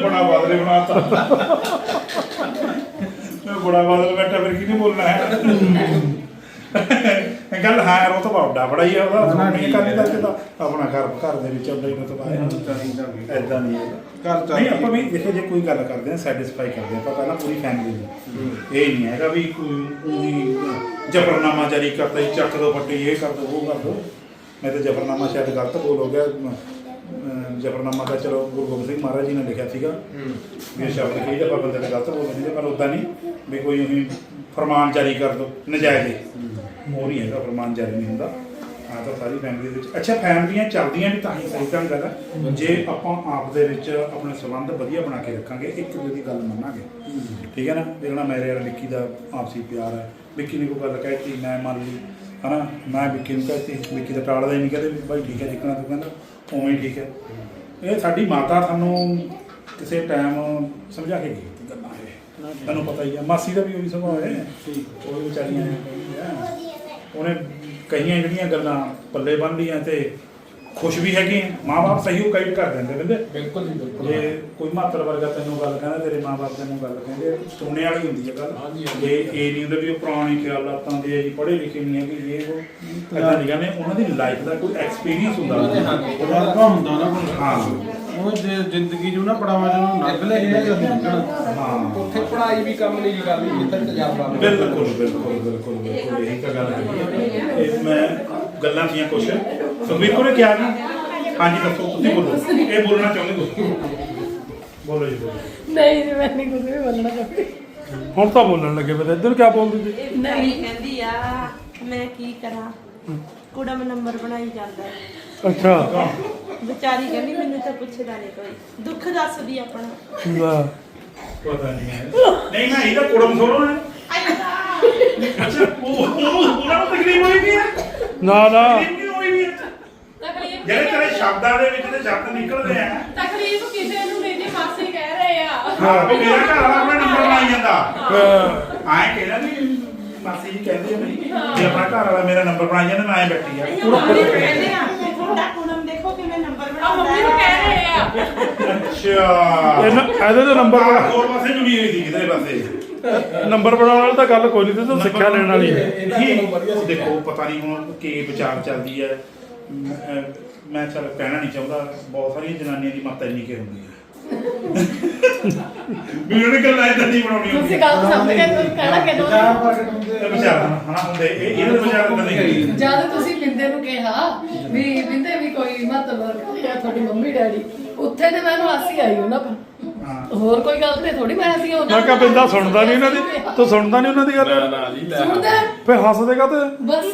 ਬੜਾ ਬਾਦਲ ਬਣਾਤਾ ਮੈਂ ਬੜਾ ਬਾਦਲ ਬੈਠਾ ਫਿਰ ਕੀ ਨਹੀਂ ਬੋਲਣਾ ਹੈ। ਇਹ ਗੱਲ ਹੈ ਉਹ ਤਾਂ ਵੱਡਾ ਬੜਾ ਹੀ ਆ ਉਹਦਾ। ਨਹੀਂ ਕਰਨੀ ਤਾਂ ਕਿਤਾ ਆਪਣਾ ਘਰ ਘਰ ਦੇ ਵਿੱਚ ਉਹਦਾ ਹੀ ਮਤਲਬ ਆਇਆ। ਐਦਾਂ ਨਹੀਂ ਹੈਗਾ ਘਰ ਨਹੀਂ ਆਪਾਂ ਵੀ ਦੇਖੋ ਜੇ ਕੋਈ ਗੱਲ ਕਰਦੇ ਆ ਸੈਟੀਸਫਾਈ ਕਰਦੇ ਆ ਆਪਾਂ ਪਹਿਲਾਂ ਪੂਰੀ ਫੈਮਿਲੀ ਨੂੰ। ਇਹ ਨਹੀਂ ਹੈਗਾ ਵੀ ਕੋਈ ਉਹੀ ਜਬਰਨਾਮਾ ਜਾਰੀ ਕਰਤਾ ਜੀ ਚੱਕ ਦੋ ਫੱਟੀ ਇਹ ਕਰ ਦੋ ਉਹ ਕਰ ਦੋ। ਮੈਂ ਤਾਂ ਜਬਰਨਾਮਾ ਸ਼ਾਇਦ ਗਲਤ ਬੋਲ ਹੋ ਗਿਆ। ਜਬਰਨਾਮਾ ਤਾਂ ਚਲੋ ਗੁਰੂ ਗੋਬਿੰਦ ਸਿੰਘ ਮਹਾਰਾਜ ਜੀ ਨੇ ਲਿਖਿਆ ਸੀਗਾ। ਵੀ ਇਹ ਸ਼ਬਦ ਕਹੀ ਆਪਾਂ ਬੰਦੇ ਨੇ ਗਲਤ ਬੋਲਦੇ ਨੇ ਪਰ ਉਦਾਂ ਨਹੀਂ ਵੀ ਕੋਈ ਉਹੀ ਫਰਮਾਨ ਜਾਰੀ ਕਰ ਦੋ ਨਜਾਇਜ਼ ਹੀ। ਉਹ ਨਹੀਂ ਹੈਗਾ ਫਰਮਾਨ ਜਾਰੀ ਨਹੀਂ ਹੁੰਦਾ। ਆ ਤਾਂ ਸਾਰੀ ਫੈਮਿਲੀ ਦੇ ਵਿੱਚ। ਅੱਛਾ ਫੈਮਲੀਆਂ ਚੱਲਦੀਆਂ ਵੀ ਤਾਂ ਹੀ ਸਹੀ ਢੰਗ ਆ। ਜੇ ਆਪਾਂ ਆਪ ਦੇ ਵਿੱਚ ਆਪਣੇ ਸੰਬੰਧ ਵਧੀਆ ਬਣਾ ਕੇ ਰੱਖਾਂਗੇ ਇੱਕ ਦੂਜੇ ਦੀ ਗੱਲ ਮੰਨਾਂਗੇ। ਠੀਕ ਹੈ ਨਾ? ਜਿਹੜਾ ਮੇਰੇ ਨਾਲ ਵਿੱਕੀ ਦਾ ਆਪਸੀ ਪਿਆਰ ਹੈ। ਵਿੱਕੀ ਨੇ ਕੋਈ ਗੱਲ ਕਹਿਤੀ ਮੈਂ ਮੰਨ ਲਈ। ਹਨਾ? ਮੈਂ ਵਿੱਕੀ ਨੂੰ ਕਹਿਤੀ ਵਿੱਕੀ ਦਾ ਟਾਲਦਾ ਹੀ ਨਹੀਂ ਕਹਿੰਦੇ ਵੀ ਭਾਈ ਠੀਕ ਹੈ ਜਿੱਕਣਾ ਤੂੰ ਕਹਿੰਦਾ ਉਵੇਂ ਹੀ ਠੀਕ ਹੈ। ਇਹ ਸਾਡੀ ਮਾਤਾ ਸਾਨੂੰ ਕਿਸੇ ਟਾਈਮ ਸਮਝਾ ਕੇ ਗਈ ਗੱਲਾਂ ਇਹ। ਤੁਹਾਨੂੰ ਪਤਾ ਹੀ ਆ ਮਾਸੀ ਦਾ ਵੀ ਉਹੀ ਸੁਭਾਅ ਹੈ। ਉਹ ਵਿਚਾਰੀਆਂ ਹੈ। ਉਹਨੇ ਕਈਆਂ ਜਿਹੜੀਆਂ ਗੱਲਾਂ ਪੱਲੇ ਬੰਨ ਲਈਆਂ ਤੇ ਖੁਸ਼ ਵੀ ਹੈਗੇ ਮਾਪੇ ਸਹੀ ਗਾਈਡ ਕਰ ਦਿੰਦੇ ਬੰਦੇ। ਬਿਲਕੁਲ ਜੀ ਬਿਲਕੁਲ। ਜੇ ਕੋਈ ਮਾਤਰ ਵਰਗਾ ਤੈਨੂੰ ਗੱਲ ਕਹਿੰਦਾ ਤੇਰੇ ਮਾਪੇ ਤੈਨੂੰ ਗੱਲ ਕਹਿੰਦੇ ਸੁਣਨੇ ਵਾਲੀ ਹੁੰਦੀ ਹੈ ਗੱਲ। ਹਾਂਜੀ, ਹਾਂਜੀ। ਇਹ ਨਹੀਂ ਹੁੰਦਾ ਵੀ ਉਹ ਪੁਰਾਣੀ ਖਿਆਲਾਤਾਂ ਦੇ ਜੀ ਪੜ੍ਹੇ ਲਿਖੇ ਨਹੀਂ ਹੈ ਕਿ ਇਹ ਉਹ ਇਦਾਂ ਨਹੀਂ ਕਹਿੰਦੇ ਉਹਨਾਂ ਦੀ ਲਾਈਫ ਦਾ ਕੋਈ ਐਕਸਪੀਰੀਅੰਸ ਹੁੰਦਾ। ਉਹਦਾ ਹੁੰਦਾ ਨਾ ਕੋਈ। ਹਾਂ। ਉਹ ਜੇ ਜ਼ਿੰਦਗੀ ਨੂੰ ਨਾ ਪੜਾਵਾ ਜਦੋਂ ਨੱਗ ਲੈ ਇਹ ਜਦੋਂ ਹਾਂ। ਉੱਥੇ ਪੜ੍ਹਾਈ ਵੀ ਕੰਮ ਨਹੀਂ ਕਰਦੀ ਜਿੱਥੇ ਤਜਰਬਾ। ਬਿਲਕੁਲ ਬਿਲਕੁਲ ਬਿਲਕੁਲ ਬਿਲਕੁਲ ਇਹੀ ਤਾਂ ਗੱਲ ਹੈ। ਇਹ ਮੈਂ ਗੱਲਾਂ ਦੀਆਂ ਕੁਛ। ਸੁਖਬੀਰ ਕੋਲੇ ਕਿਹਾ ਜੀ? ਹਾਂਜੀ ਦੱਸੋ ਤੁਸੀਂ ਬੋਲੋ। ਇਹ ਬੋਲਣਾ ਚਾਹੁੰਦੇ ਤੁਸੀਂ ਬੋਲੋ ਜੀ ਬੋਲੋ। ਨਹੀਂ ਜੀ, ਮੈਂ ਨਹੀਂ ਕੁਝ ਵੀ ਬੋਲਣਾ ਚਾਹੁੰਦੀ। ਹੁਣ ਤਾਂ ਬੋਲਣ ਲੱਗੇ ਫਿਰ ਇੱਧਰ ਕਿਆ ਬੋਲਦੇ ਸੀ? ਨਹੀਂ ਕਹਿੰਦੀ ਆ ਮੈਂ ਕੀ ਕਰਾਂ? ਕੁੜਾ ਮੈਂ ਨੰਬਰ ਬਣਾਈ ਜਾਂਦਾ। ਅੱਛਾ। ਵਿਚਾਰੀ ਕਹਿੰਦੀ ਮੈਨੂੰ ਤਾਂ ਪੁੱਛਦਾ ਨਹੀਂ ਕੋਈ। ਦੁੱਖ ਦੱਸਦੀ ਆਪਣਾ। ਲੈ ਪਤਾ ਨਹੀਂ ਹੈ। ਨਹੀਂ ਮੈਂ ਇਹਦਾ ਕੋੜਮ ਥੋੜੋ ਹੈ ਅੱਛਾ ਉਹ ਉਹ ਉਹਨਾਂ ਨੂੰ ਤਕਲੀਫ ਹੋਈ ਵੀ ਹੈ। ਨਾ ਨਾ। ਤਕਲੀਫ ਕਿਉਂ ਹੋਈ ਵੀ ਹੈ? ਤਕਲੀਫ ਜਿਹੜੇ ਤੇਰੇ ਸ਼ਬਦਾਂ ਦੇ ਵਿੱਚ ਤੇ ਸ਼ਬਦ ਨਿਕਲਦੇ ਆ। ਤਕਲੀਫ ਕਿਸੇ ਨੂੰ ਨਹੀਂ ਜੀ ਮਾਸੀ ਕਹਿ ਰਹੇ ਆ। ਹਾਂ ਵੀ ਮੇਰਾ ਘਰ ਵਾਲਾ ਆਪਣਾ ਨੰਬਰ ਬਣਾਈ ਜਾਂਦਾ। ਆਏ ਕਹਿੰਦਾ ਵੀ ਮਾਸੀ ਜੀ ਕਹਿੰਦੇ ਨਹੀਂ ਜੇ ਆਪਣਾ ਘਰ ਵਾਲਾ ਮੇਰਾ ਨੰਬਰ ਬਣਾਈ ਜਾਂਦਾ ਮੈਂ ਐ ਬੈਠੀ ਆ। ਨੂੰ ਕਹਿੰਦੇ ਆ ਕਿ ਤੁਹਾਡਾ ਕੁੜਮ ਦੇਖੋ ਕਿਵੇਂ ਨੰਬਰ ਆ ਬਣਾਉਂਦਾ ਮੰਮੀ ਨੂੰ ਕਹਿ ਰਹੇ ਆ। ਅੱਛਾ। ਇਹਨਾਂ- ਇਹਦੇ ਤੇ ਨੰਬਰ ਆਹ, ਹੋਰ ਪਾਸੇ ਜੁੜੀ ਹੋਈ ਸੀ ਕਿਤੇ ਪਾਸੇ। ਨੰਬਰ ਬਣਾਉਣ ਵਾਲੀ ਤਾਂ ਗੱਲ ਕੋਈ ਨਹੀਂ ਤੇ ਤੂੰ ਸਿੱਖਿਆ ਲੈਣ ਵਾਲੀ ਹੈ। ਚਲੋ ਵਧੀਆ। ਦੇਖੋ ਪਤਾ ਨਹੀਂ ਹੁਣ ਕੀ ਵਿਚਾਰ ਚੱਲਦੀ ਹੈ। ਮੈਂ- ਅਹ ਮੈਂ ਚਲ ਕਹਿਣਾ ਨਹੀਂ ਚਾਹੁੰਦਾ। ਬਹੁਤ ਸਾਰੀਆਂ ਜਨਾਨੀਆਂ ਦੀ ਮੱਤ ਇੰਨੀ ਕਿ ਹੁੰਦੀ ਹੈ ਵੀ ਉਹਨੇ ਗੱਲਾਂ ਇਦਾਂ ਦੀ ਬਣਾਉਣੀ ਹੁੰਦੀ ਤੁਸੀਂ ਹੈ ਗੱਲ ਸਮਝ ਗਏ ਤੁਸੀਂ ਕਹਿਣਾ ਕਿਦੋਂ ਚਾਰ ਪ੍ਰਗਟ ਹੁੰਦੇ ਵਿਚਾਰ ਹਨਾ ਹੁੰਦੇ। ਇਹ ਇਹਦੇ ਵਿਚਾਰ ਤਾਂ ਨਹੀਂ ਜਦ ਤੁਸੀਂ ਬਿੰਦੇ ਨੂੰ ਕਿਹਾ ਵੀ ਬਿੰਦੇ ਵੀ ਕੋਈ ਮਤਲਬ ਰੱਖਿਆ ਤੁਹਾਡੀ ਮੰਮੀ ਡੈਡੀ ਉੱਥੇ ਤੇ ਮੈਨੂੰ ਹਾਸੀ ਆਈ ਉਹਨਾਂ ਪਰ ਹਾਂ। ਹੋਰ ਕੋਈ ਗੱਲ ਤੇ ਥੋੜੀ ਮੈਂ ਹੱਸੀ ਮੈਂ ਕਿਹਾ ਬਿੰਦਾ ਸੁਣਦਾ ਨਹੀਂ ਉਹਨਾਂ ਦੀ? ਤੂੰ ਸੁਣਦਾ ਨਹੀਂ ਉਹਨਾਂ ਦੀ ਗੱਲ? ਨਾ ਜੀ ਲੈ। ਸੁਣਦਾ? ਫੇ ਹੱਸਦੇਗਾ ਤੇ ਬਸ।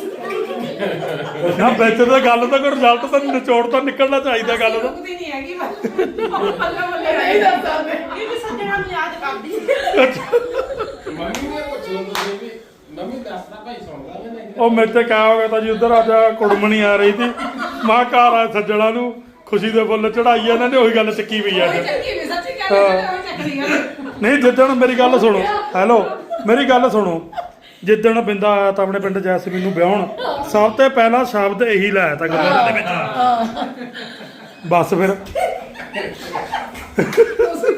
ਨਾ ਵਿੱਚ ਤਾਂ ਗੱਲ ਤਾਂ ਕੋਈ ਰਿਜ਼ਲਟ ਤਾਂ ਨਿਚੋੜ ਤਾਂ ਨਿਕਲਣਾ ਚਾਹੀਦਾ ਗੱਲ ਦਾ। ਰੁਕਦੀ ਨਹੀਂ ਹੈਗੀ ਮੈਂ। ਪੱਲੇ ਪੱਲੇ ਨਹੀਂ ਦੱਸਦਾ ਮੈਂ ਇਹ ਵੀ ਸੱਜਣਾ ਨੂੰ ਯਾਦ ਕਰਦੀ। ਮੰਮੀ ਨੇ ਪੁੱਛਿਆ ਤੁਸੀਂ ਵੀ ਮੰਮੀ ਦੱਸਦਾ ਭਾਈ ਸੁਣਦਾ ਮੈਂ ਨਹੀਂ? ਉਹ ਮੇਰੇ ਤੇ ਕਿਆ ਹੋ ਗਿਆ ਤਾਂ ਜੀ ਉਧਰ ਅੱਜ ਕੁੜਮਣੀ ਆ ਰਹੀ ਸੀ। ਮਾਂ ਘਰ ਆ ਸੱਜਣਾ ਨੂੰ ਖੁਸ਼ੀ ਦੇ ਫੁੱਲ ਚੜਾਈ ਇਹਨਾਂ ਨੇ ਉਹੀ ਗੱਲ ਚੱਕੀ ਪਈ ਅੱਜ ਚੱਕੀ ਵੀ ਸੱਚੀ ਹਾਂ। ਚੱਕਣੀ ਆ। ਨਹੀਂ ਜਿੱਦਣ ਮੇਰੀ ਗੱਲ ਸੁਣੋ। ਹੈਲੋ ਮੇਰੀ ਗੱਲ ਸੁਣੋ। ਜਿੱਦਣ ਬਿੰਦਾ ਆਇਆ ਤਾਂ ਆਪਣੇ ਪਿੰਡ ਜੈਸਮੀਨ ਨੂੰ ਵਿਆਹਣ ਸਭ ਤੋਂ ਪਹਿਲਾ ਸ਼ਬਦ ਇਹੀ ਲਾਇਆ ਤਾਂ ਗੱਲਾਂ ਦੇ ਵਿੱਚ। ਬਸ ਫਿਰ। ਤੁਸੀਂ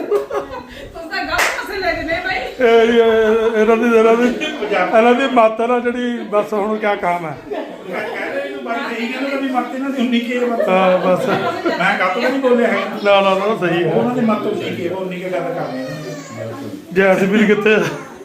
ਤਾਂ ਗੱਲ ਫਸੇ ਲੈ ਜਨੇ ਭਾਈ ਇਹ ਇਹ- ਇਹਨਾਂ ਦੀ ਇਹਨਾਂ ਦੀ ਇਹਨਾਂ ਦੀ ਮਾਤਾ ਨਾਲ ਜਿਹੜੀ ਬਸ ਹੁਣ ਕਿਆ ਕੰਮ ਹੈ। ਕਹਿੰਦੇ ਇਹਨੂੰ ਬਾਈ ਨਹੀਂ ਕਹਿੰਦੇ ਵੀ ਮੱਤ ਇਹਨਾਂ ਦੀ ਉਨੀ ਕੇ ਮੱਤ ਹਾਂ, ਬਸ। ਮੈਂ ਕਾਹਤੋਂ ਨਹੀਂ ਬੋਲਿਆ ਹੈ ਨਾ ਨਾ ਨਾ ਸਹੀ ਹੈ। ਉਹਨਾਂ ਦੀ ਮੱਤ ਉਨੀ ਕੇ ਉਨੀ ਕੇ ਗੱਲ ਕਰਨੀ ਹੈ। ਜੈਸਮੀਨ ਕਿੱਥੇ?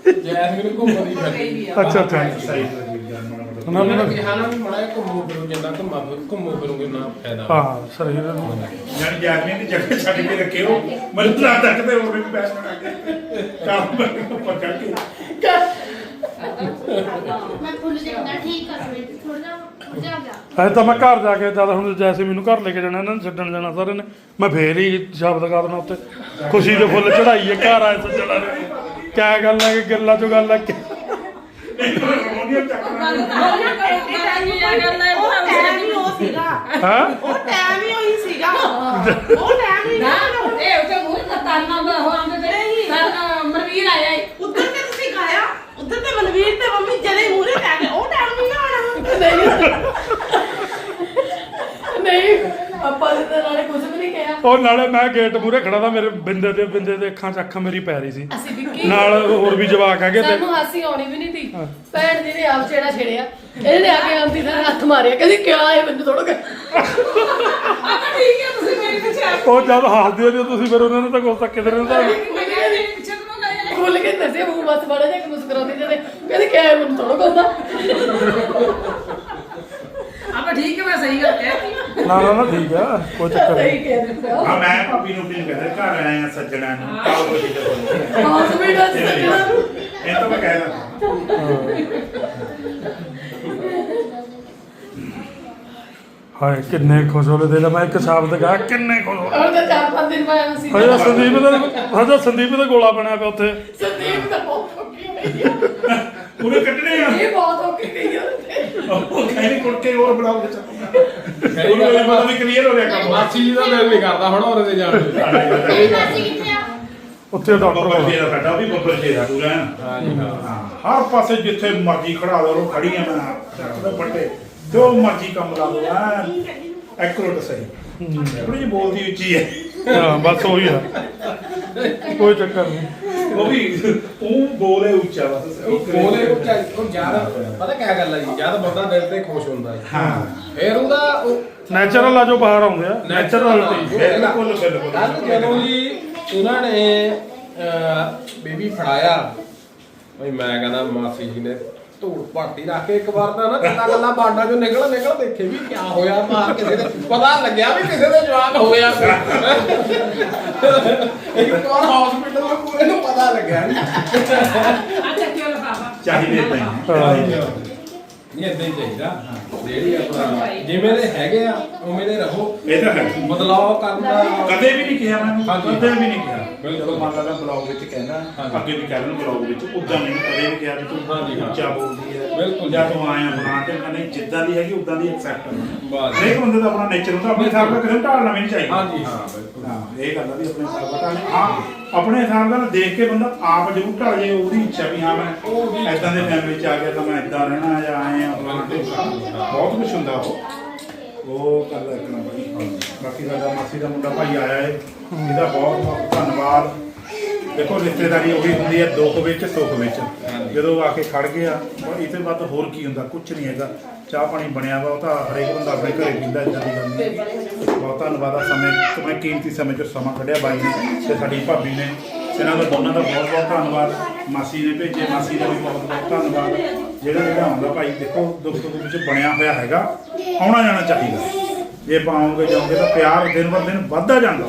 ਘੁੰਮਦੀ ਫਿਰਦੀ। ਅੱਛਾ ਅੱਛਾ। ਸਹੀ ਗੱਲ ਨਾ ਉਹਨਾਂ ਨਾ ਨੇ ਕਿਹਾ ਨਾ ਵੀ ਮੜਾ ਘੁੰਮੋ ਫਿਰੋ ਜਿੰਨਾ ਘੁੰਮਾ ਫਿਰ ਘੁੰਮੋ ਫਿਰੋਗੇ ਨਾ ਫਾਇਦਾ। ਹਾਂ ਸਹੀ ਹੈ ਜਾਨੀ ਜੈਸਮੀਨ ਦੀ ਜਗ੍ਹਾ ਛੱਡ ਕੇ ਰੱਖਿਓ। ਮੈਨੂੰ ਤਾਂ ਤੱਕ ਤੇ ਹੋਰ ਵੀ ਪੈਸੇ ਬਣਾ ਕੇ। ਕੰਮ ਉੱਪਰ ਚੜ ਕੇ। ਮੈਂ ਭੁੱਲ ਜਾਂਦਾ ਠੀਕ ਕਰ ਰਹੀ ਸੀ ਥੋੜਾ ਜਿਹਾ ਗਿਆ। ਐ ਤਾਂ ਮੈਂ ਘਰ ਜਾ ਕੇ ਜਦ ਹੁਣ ਜੈਸਮੀਨ ਨੂੰ ਘਰ ਲੈ ਕੇ ਜਾਣਾ ਇਹਨਾਂ ਨੂੰ ਛੱਡਣ ਜਾਣਾ ਸਾਰਿਆਂ ਨੇ। ਮੈਂ ਫੇਰ ਹੀ ਸ਼ਬਦ ਕਰ ਦੇਣਾ ਉੱਤੇ। ਖੁਸ਼ੀ ਦੇ ਫੁੱਲ ਚੜਾਈ ਹੈ ਘਰ ਆਏ ਸੱਜਣਾ ਨੇ। ਕਿਆ ਗੱਲ ਹੈ ਕਿ ਗੱਲਾਂ ਚੋਂ ਗੱਲ ਹੈ। ਕਿ ਹਾਂ ਉਹ ਟਾਈਮ ਹੀ? ਉਹੀ ਸੀਗਾ ਉਹ ਟਾਈਮ ਹੀ ਨਾ ਇਹ ਉੱਤੇ ਮੂੰਹ ਤੇ ਤਾਨਾ ਦਾ ਹੋ ਆਂਦੇ ਤੇ ਨਹੀਂ। ਤਾਂ ਮਰਵੀਰ ਆਇਆ ਈ। ਉਧਰ ਤੇ ਤੁਸੀਂ ਗਾਇਆ ਉਧਰ ਤੇ ਮਨਵੀਰ ਤੇ ਮੰਮੀ ਜਦੇ ਮੂਹਰੇ ਪੈ ਗਏ ਉਹ ਟਾਈਮ ਨਹੀਂ ਆਉਣਾ ਨਹੀਂ ਆਪਾਂ ਦੇ ਨਾਲੇ ਕੁਝ ਵੀ ਨਹੀਂ ਕਿਹਾ ਉਹ ਨਾਲੇ ਮੈਂ ਗੇਟ ਮੂਹਰੇ ਖੜਾ ਤਾਂ ਮੇਰੇ ਬਿੰਦੇ ਦੇ ਬਿੰਦੇ ਦੇ ਅੱਖਾਂ 'ਚ ਅੱਖ ਮੇਰੀ ਪੈ ਰਹੀ ਸੀ। ਅਸੀਂ ਵਿੱਕੀ ਨਾਲ ਹੋਰ ਵੀ ਜਵਾਕ ਹੈਗੇ ਤੇ ਸਾਨੂੰ ਹਾਸੀ ਆਉਣੀ ਵੀ ਨਹੀਂ ਸੀ। ਭੈਣ ਜੀ ਨੇ ਆਪ ਛੇੜਾ ਛੇੜਿਆ। ਇਹਨੇ ਆ ਕੇ ਆਂਟੀ ਦਾ ਹੱਥ ਮਾਰਿਆ। ਕਹਿੰਦੀ ਕਿਆ ਇਹ ਮੈਨੂੰ ਥੋੜਾ ਕਰ ਆਪਾਂ ਠੀਕ ਹੈ ਤੁਸੀਂ ਮੇਰੇ ਪਿੱਛੇ ਆ ਉਹ ਜਦ ਹੱਸਦੇ ਹੋ ਤੁਸੀਂ ਫਿਰ ਉਹਨਾਂ ਨੂੰ ਤਾਂ ਤੱਕ ਕਿਧਰ ਨੂੰ ਤਾਂ ਖੁੱਲ ਕੇ ਦੱਸੇ ਮੂੰਹ ਬਸ ਬੜਾ ਜਿਹਾ ਕਿ ਮੁਸਕਰਾਉਂਦੀ ਜਦੇ ਕਹਿੰਦੀ ਕਿਆ ਇਹ ਮੈਨੂੰ ਥੋੜਾ ਕਹਿੰਦਾ ਆਪਾਂ ਠੀਕ ਹੈ ਮੈਂ ਸਹੀ ਗੱਲ ਕਹਿਤੀ ਨਾ ਨਾ ਨਾ ਠੀਕ ਆ ਕੋਈ ਚੱਕਰ ਨਹੀਂ। ਹਾਂ। ਮੈਂ ਭਾਬੀ ਨੂੰ ਵੀ ਕਹਿੰਦਾ ਘਰ ਆਏ ਆ ਸੱਜਣਾ ਨੂੰ ਕਾਲ ਕੋਈ ਤੇ ਹਸਪੀਟਲ ਚ ਸੱਜਣਾ ਇਹ ਤਾਂ ਮੈਂ ਕਹਿ ਦਿੰਦਾ ਹਾਏ ਕਿੰਨੇ ਖੁਸ਼ ਹੋਲੇ ਦੇ ਲੈ ਮੈਂ ਇੱਕ ਸ਼ਬਦ ਗਾ ਕਿੰਨੇ ਖੁਸ਼ ਹੋਲੇ ਹੁਣ ਤਾਂ ਚਾਰ ਪੰਜ ਦਿਨ ਬਾਅਦ ਅਸੀਂ ਹਜੇ ਸੰਦੀਪ ਦਾ ਹਜੇ ਸੰਦੀਪ ਦਾ ਗੋਲਾ ਬਣਿਆ ਪਿਆ ਉੱਥੇ। ਸੰਦੀਪ ਤਾਂ ਬਹੁਤ ਔਖੀ ਗਈ ਆ। ਪੂਰੇ ਕੱਢਣੇ ਆ। ਇਹ ਬਹੁਤ ਔਖੀ ਗਈ ਆ। ਉਹ ਕਹਿੰਦੀ ਕੁੜ ਕੇ ਹੋਰ ਬਣਾਓ ਤੇ ਚੱਲੂਗਾ ਉਹਨੂੰ ਇਹ ਪਤਾ ਵੀ ਕਲੀਅਰ ਹੋ ਰਿਹਾ ਕੰਮ। ਮਾਸੀ ਜੀ ਦਾ ਦਿਲ ਨਹੀਂ ਕਰਦਾ ਹੁਣ ਹੋਰ ਤੇ ਜਾਣ ਨੂੰ। ਮਾਸੀ ਕਿੱਥੇ ਆ ਉੱਥੇ ਡਾਕਟਰ ਬੱਬਰ ਸ਼ੇਰਾ ਸਾਡਾ ਉਹ ਵੀ ਬੱਬਰ ਪੂਰਾ ਐਨ। ਜੀ ਹਾਂ। ਹਾਂ। ਹਰ ਪਾਸੇ ਜਿੱਥੇ ਮਰਜ਼ੀ ਖੜਾ ਲਓ ਉਹ ਖੜੀ ਆ ਮੈਂ ਚੱਕਦੇ ਫੱਟੇ ਜੋ ਮਰਜ਼ੀ ਕੰਮ ਲਾ ਲਓ ਐਕੂਰੇਟ ਸਹੀ। ਥੋੜੀ ਜਿਹੀ ਬੋਲਦੀ ਉੱਚੀ ਹੈ। ਹਾਂ ਬਸ ਉਹੀ ਆ। ਕੋਈ ਚੱਕਰ ਨਹੀਂ। ਉਹ ਵੀ ਉਹ ਬੋਲੇ ਉੱਚਾ ਬਸ। ਉਹ ਬੋਲੇ ਉਹ ਉਹ ਜ਼ਿਆਦਾ ਪਤਾ ਕਿਆ ਗੱਲ ਹੈ ਜੀ? ਜਦ ਬੰਦਾ ਦਿਲ ਤੇ ਖੁਸ਼ ਹੁੰਦਾ ਹੈ ਹਾਂ। ਫਿਰ ਉਹਦਾ ਉਹ ਨੈਚੁਰਲ ਆ ਜੋ ਬਾਹਰ ਆਉਂਦੇ ਆ। ਨੈਚੁਰਲਿਟੀ ਬਿਲਕੁਲ ਬਿਲਕੁਲ ਕੱਲ ਜਦੋਂ ਜੀ ਉਹਨਾਂ ਨੇ ਬੇਬੀ ਫੜਾਇਆ ਬਈ ਮੈਂ ਕਹਿੰਦਾ ਮਾਸੀ ਜੀ ਨੇ ਧੂੜ ਭਾਟੀ ਰੱਖ ਕੇ ਇੱਕ ਵਾਰ ਤਾਂ ਨਾ ਗੱਲਾਂ ਗੱਲਾਂ ਬਾਂਡਾ ਚੋਂ ਨਿਕਲ ਨਿਕਲ ਦੇਖੇ ਵੀ ਕੀ ਹੋਇਆ ਮਾਰ ਕਿਸੇ ਦੇ ਪਤਾ ਲੱਗਿਆ ਵੀ ਕਿਸੇ ਦੇ ਜਵਾਕ ਹੋਇਆ ਇੱਕ ਵਾਰ ਹਸਪੀਟਲ ਵਿੱਚ ਪੂਰੇ ਨੂੰ ਪਤਾ ਲੱਗਿਆ ਨੀ। ਚਾਹੀਦੇ ਤਾਂ ਹਾਂ। ਨਹੀਂ ਏਦਾਂ ਹੀ ਚਾਹੀਦਾ ਜਿਹੜੀ ਆਪਣਾ ਜਿਵੇਂ ਦੇ ਹੈਗੇ ਆ ਉਵੇਂ ਦੇ ਰਹੋ ਇਹ ਤਾਂ ਹੈ ਬਦਲਾਅ ਕਰਨ ਦਾ ਕਦੇ ਵੀ ਨਹੀਂ ਕਿਹਾ ਮੈਂ ਹਾਂਜੀ। ਕਦੇ ਵੀ ਨਹੀਂ ਕਿਹਾ ਬਿਲਕੁਲ। ਮੰਨ ਲਾ ਮੈਂ ਬਲੌਗ ਵਿੱਚ ਹਾਂਜੀ। ਅੱਗੇ ਵੀ ਕਹਿ ਬਲੌਗ ਵਿੱਚ ਉਦਾਂ ਮੈਨੂੰ ਕਦੇ ਵੀ ਕਿਹਾ ਵੀ ਤੂੰ ਹਾਂਜੀ, ਹਾਂ। ਉੱਚਾ ਬੋਲਦੀ ਹੈ ਬਿਲਕੁਲ। ਜਾਂ ਤੂੰ ਆਇਆ ਬਣਾ ਕੇ ਕਹਿੰਦੇ ਜਿੱਦਾਂ ਦੀ ਹੈਗੀ ਉਦਾਂ ਦੀ ਐਕਸੈਪਟ ਬਸ। ਹਰੇਕ ਬੰਦੇ ਦਾ ਆਪਣਾ ਨੇਚਰ ਹੁੰਦਾ ਆਪਣੇ ਹਿਸਾਬ ਨਾਲ ਨੂੰ ਢਾਲਣਾ ਵੀ ਨਹੀਂ ਚਾਹੀਦਾ ਹਾਂਜੀ ਹਾਂ ਬਿਲਕੁਲ ਹਾਂ ਇਹ ਗੱਲ ਆ ਵੀ ਆਪਣੇ ਹਿਸਾਬ ਨਾਲ ਢਾਲਣਾ ਹਾਂ ਆਪਣੇ ਹਿਸਾਬ ਨਾਲ ਦੇਖ ਕੇ ਬੰਦਾ ਆਪ ਜ਼ਰੂਰ ਢਲ ਜੇ ਉਹਦੀ ਇੱਛਾ ਵੀ ਹਾਂ ਮੈਂ ਐਦਾਂ ਦੇ ਫੈਮਿਲੀ ਚ ਆ ਗਿਆ ਤਾਂ ਮੈਂ ਐਦਾਂ ਰਹਿਣਾ ਜਾਂ ਆਏ ਆ ਆਪਣਾ ਬਹੁਤ ਕੁਝ ਹੁੰਦਾ ਉਹ। ਉਹ ਗੱਲ ਇੱਕ ਨਾ ਬਣੀ ਬਾਕੀ ਸਾਡਾ ਮਾਸੀ ਦਾ ਮੁੰਡਾ ਭਾਈ ਆਇਆ ਏ। ਇਹਦਾ ਬਹੁਤ ਬਹੁਤ ਧੰਨਵਾਦ। ਦੇਖੋ ਰਿਸ਼ਤੇਦਾਰੀ ਉਹੀ ਹੁੰਦੀ ਹੈ ਦੁੱਖ ਵਿੱਚ ਸੁੱਖ ਵਿੱਚ। ਜਦੋਂ ਆ ਕੇ ਖੜ ਗਿਆ ਇਹ ਤੋਂ ਵੱਧ ਹੋਰ ਕੀ ਹੁੰਦਾ? ਕੁਝ ਨਹੀਂ ਹੈਗਾ। ਚਾਹ ਪਾਣੀ ਬਣਿਆ ਵਾ ਉਹ ਤਾਂ ਹਰੇਕ ਬੰਦਾ ਆਪਣੇ ਘਰੇ ਪੀਂਦਾ ਇਦਾਂ ਦੀ ਗੱਲ ਨਹੀਂ ਬਹੁਤ ਧੰਨਵਾਦ ਆ ਸਮੇਂ ਆਪਣੇ ਕੀਮਤੀ ਸਮੇਂ ਚੋਂ ਸਮਾਂ ਕੱਢਿਆ ਬਾਈ ਨੇ ਤੇ ਸਾਡੀ ਭਾਬੀ ਨੇ। ਇਹਨਾਂ ਦਾ ਦੋਨਾਂ ਦਾ ਬਹੁਤ ਬਹੁਤ ਧੰਨਵਾਦ। ਮਾਸੀ ਨੇ ਭੇਜੇ ਮਾਸੀ ਦਾ ਵੀ ਬਹੁਤ ਬਹੁਤ ਧੰਨਵਾਦ। ਜਿਹੜਾ ਜਿਹੜਾ ਹੁੰਦਾ ਭਾਈ ਦੇਖੋ ਦੁੱਖ ਸੁੱਖ ਵਿੱਚ ਬਣਿਆ ਹੋਇਆ ਹੈਗਾ ਆਉਣਾ ਜਾਣਾ ਚਾਹੀਦਾ। ਜੇ ਪਾਉਂਗੇ ਜਾਓਗੇ ਤਾਂ ਪਿਆਰ ਦਿਨ ਬਰ ਦਿਨ ਵੱਧਦਾ ਜਾਂਦਾ।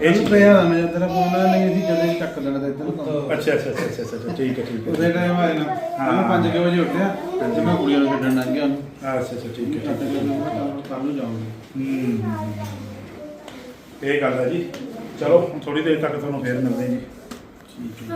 ਇਹ ਚੀਜ਼ ਪਿਆ ਮੈਂ ਤੇਰਾ ਫੋਨ ਨਹੀਂ ਸੀ ਜਦੋਂ ਚੱਕ ਦੇਣਾ ਤੇ ਇੱਧਰ ਨੂੰ ਅੱਛਾ ਅੱਛਾ ਅੱਛਾ ਅੱਛਾ ਅੱਛਾ ਠੀਕ ਹੈ ਠੀਕ ਹੈ। ਉਸੇ ਟਾਈਮ ਆਇਆ ਨਾ। ਮੈਂ 5 ਵਜੇ ਉੱਠਿਆ ਤੇ ਮੈਂ ਕੁੜੀਆਂ ਨੂੰ ਛੱਡਣ ਲੰਘ ਗਿਆ। ਉਹਨੂੰ ਅੱਛਾ ਅੱਛਾ ਠੀਕ ਹੈ ਛੱਡ ਕੇ ਮੈਂ ਕੱਲ ਨੂੰ ਜਾਊਂਗੀ। ਹੂੰ ਇਹ ਗੱਲ ਹੈ ਜੀ। ਚਲੋ ਥੋੜੀ ਦੇਰ ਤੱਕ ਤੁਹਾਨੂੰ ਫੇਰ ਮਿਲਦੇ ਹਾਂ ਜੀ।